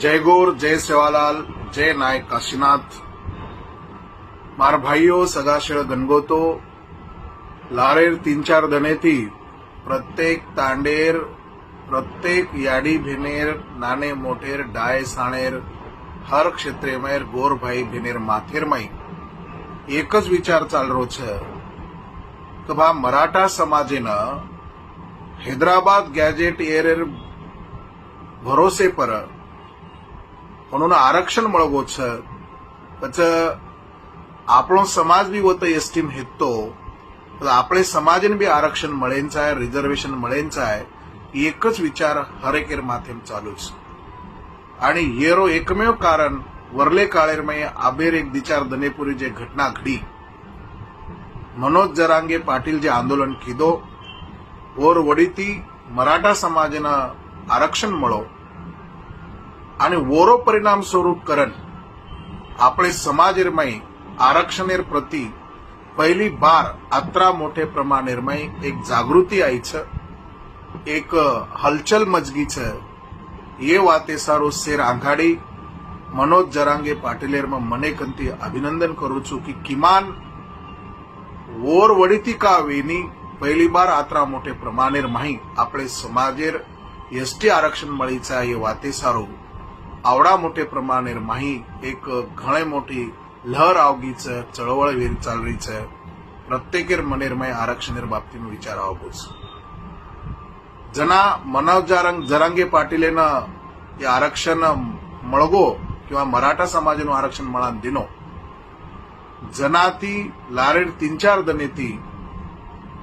जय गोर जय सेवालाल जय नायक काशीनाथ। मार भाईयो सदाशिळ गणगोतो। लारेर तीन चार दणेती प्रत्येक तांडेर प्रत्येक याडी भिनेर नाने मोठेर डाय साणेर। हर क्षेत्रेमेर गोर भाई भिनेर माथेर माई। एकच विचार चालरो છે बा मराठा મરાઠા न हैदराबाद ગેજેટ એર भरोसे पर म्हणून आरक्षण मळगो छ पच આપણો સમાજ બી હોતો એસટીમ હેતો તો આપણે સમાજને બી આરક્ષણ મળેન છે રિઝર્વેશન મળેન છે એક જ વિચાર હરેકેર માથેમ ચાલુ છે आणि येरो एकमेव कारण वरले काळेरमय आबेर एक दिचार दनेपुरी जे घटना घडी मनोज जरांगे पाटील जे आंदोलन किदो ઓર વડીથી મરાઠા સમાજના આરક્ષણ મળો અને ઓરો પરિણામ સ્વરૂપ કરણ આપણે સમાજ નિર્મય આરક્ષણેર પ્રતિ પહેલી બાર આત્રા મોઠે પ્રમાણ નિર્મય એક જાગૃતિ આવી છે એક હલચલ મજગી છે એ વાતે સારો શેર આંઘાડી મનોજ જરાંગે પાટીલેરમાં મને કંતી અભિનંદન કરું છું કે કિમાન ઓર વડીતી કાવેની પહેલી બાર આત્રા મોઠે પ્રમાણેર માહી આપણે સમાજેર એસટી આરક્ષણ મળી છે એ વાતે સારું आवडा मोठे प्रमाणे माही एक घणे मोठी लहर आवगीच चळवळ ચળવળ વેરી मनेर રહી आरक्षण પ્રત્યેકેર विचार આરક્ષણેર जना मनोज जारंग जरांगे पाटीलेनं हे आरक्षण मळगो किंवा मराठा समाजानं आरक्षण मळान दिनो. जना ती लारेड तीन चार दनेती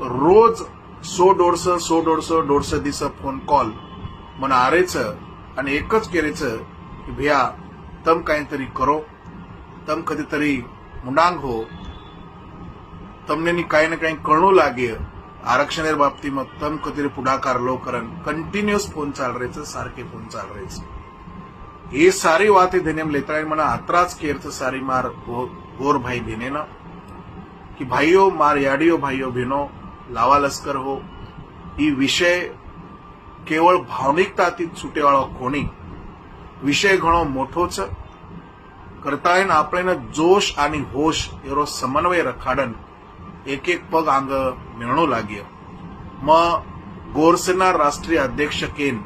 रोज सो डोडस सो डोडस डोडस दिस फोन कॉल मन आरेचं आणि एकच केरेचं की भैया तम काहीतरी करो तम कधीतरी मुंडांग हो। તમને काही ना काही कळू लागे। आरक्षण बाबतीत तम कधीतरी पुढाकार लो करण कंटिन्युअस फोन चाल रायचं सारखे फोन चाल रहे हे सारी वाते धीनेम लेता म्हणा मना केअरचं सारी मार गोर भाई धीने ना। की भाइयों मार याडिओ भाईओ भेनो लावा लस्कर हो। ही विषय केवळ भावनिकतातीत सुटेवाळा कोणी વિષય ઘણો મોટો છે કરતાયન આપણે જોશ आणि હોશ એરો સમન્વય રખાડન એક એક પગ આંગ મેળણો લાગ્યો म गोरसेना राष्ट्रीय अध्यक्ष केन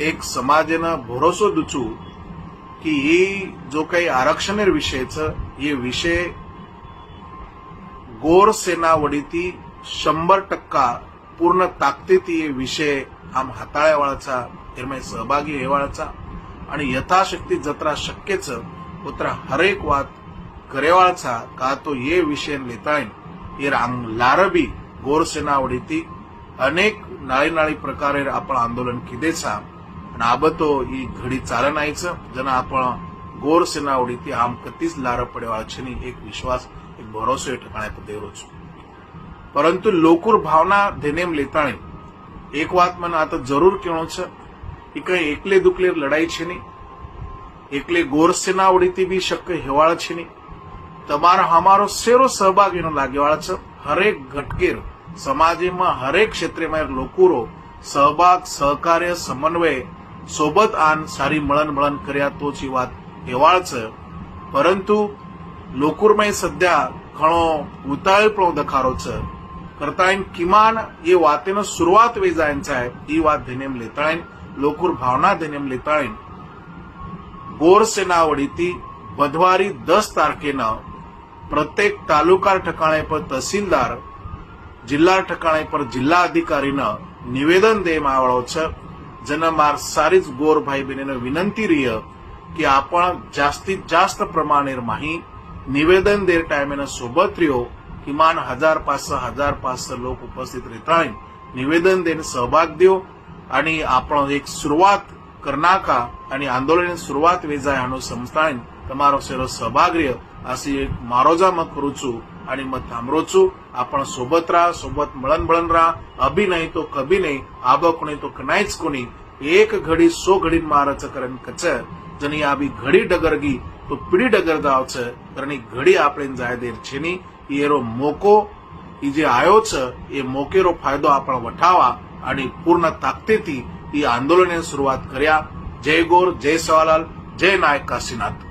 एक समाजेनं भरोसो दुचू की ही जो काही आरक्षणेर विषयचं हे विषय गोर सेनावडीती शंभर टक्का पूर्ण ताकदीती हे विषय आम हाताळ्यावाळाचा एरमाय सहभागी हेवाळाचा आणि यथाशक्ती जत्रा शक्यच पुत्र हरेक वात करेवाळचा का तो ये विषय लेताळेन ये रांग लारबी गोरसेनावडीती अनेक नाळी नाळी प्रकारे आपण आंदोलन किदेचा? आणि आबतो ही घडी चालनायच जण आपण गोरसेनावडीती आम कतीच लार पडेवाचनी एक विश्वास एक भरोसे ठिकाणे देवच. परंतु लोकूर भावना देनेम लेताणी एक वात म्हणून आता जरूर किणूच. इकडे एकले दुखले लढायचे नाही. एकले गोरसे आवडीती बी शक्य हिवाळचे नाही. तमार हमारो सेरो सहभाग येणं लागेवाळचं हरेक घटकेर समाजे मग हरेक क्षेत्रे मग लोकुरो सहभाग सहकार्य समन्वय सोबत आन सारी मळण मळण कर्या तोच ही वाद हिवाळचं. परंतु लोकुरमय सध्या खणो उताळपणो दखारोच. करता किमान ये वातेनं सुरुवात वेजायचं आहे ही वाद धनेम लेताळेन ಲೋಕೂರ್ಭಾವನಾ ದಿನಂಲಿ ತಳಿನ್ ಬೋರ್ ಸೇನಾವಡಿತಿ ಬುಧವಾರಿ દસ તારીખેના પ્રત્યેક તાલુકા ઠકાણે પર તહસીલદાર, જિલ્લા ઠકાણે પર જિલ્લા અધિકારીના નિવેદન દેવામાં આવેલો છે. જેના માર સારી જ ગોરભાઈ બહેનને વિનંતી રહી કે આપણ જાસ્તી જાસ્ત પ્રમાણેર માહી નિવેદન દેર ટાઈમેના સોબત રહ્યો કિમાન હજાર પાંચસો હજાર પાંચસો લોકો ઉપસ્થિત રહેતા નિવેદન દેને સહભાગ દો आणि आपण एक सुरुवात करनाका आणि आंदोलनाने सुरुवात वेजाय हाणो संस्थान તમારો સેરો સહભાગ્ય આસી એક મારો જ મત કરું છું અને મત થાંભરો છું આપણ સોબત રા સોબત મળન બળન રા અભી નહીં તો કભી નહીં આબો કોની તો કનાઈ જ કોની એક ઘડી સો ઘડી માર ચકરન કચર જની આવી ઘડી ડગરગી તો પીડી ડગર દાવ છે કરણી ઘડી આપણે જાય દેર છે ની એરો મોકો એ જે આયો છે એ મોકેરો ફાયદો આપણે વઠાવા आणि पूर्ण ताकदीती ही आंदोलने सुरुवात करूया. जय गोर जय सवालाल जय नायक काशीनाथ.